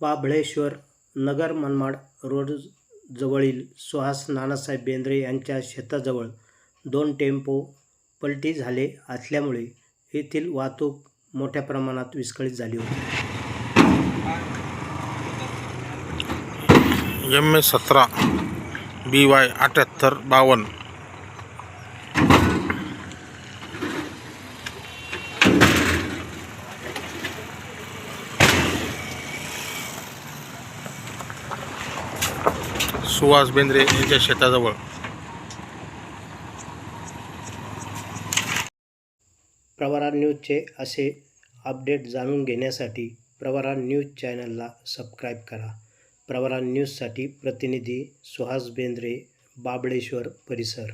Babaleshwar Nagar Manmad road जवळील सुहास नानासाहेब बेंद्रे यांच्या शेताजवळ दोन टेम्पो पलटी झाले असल्यामुळे येथील वाहतूक मोठ्या प्रमाणात विस्कळीत झाली होती. एम ए सतरा बी वाय अठ्ठ्याहत्तर बावन्न. सुहास बेंद्रे यांच्या शेताजवळ. प्रवरा न्यूजचे असे अपडेट जाणून घेण्यासाठी प्रवरा न्यूज चॅनलला सबस्क्राईब करा. प्रवरा न्यूजसाठी प्रतिनिधी सुहास बेंद्रे बाबळेश्वर परिसर.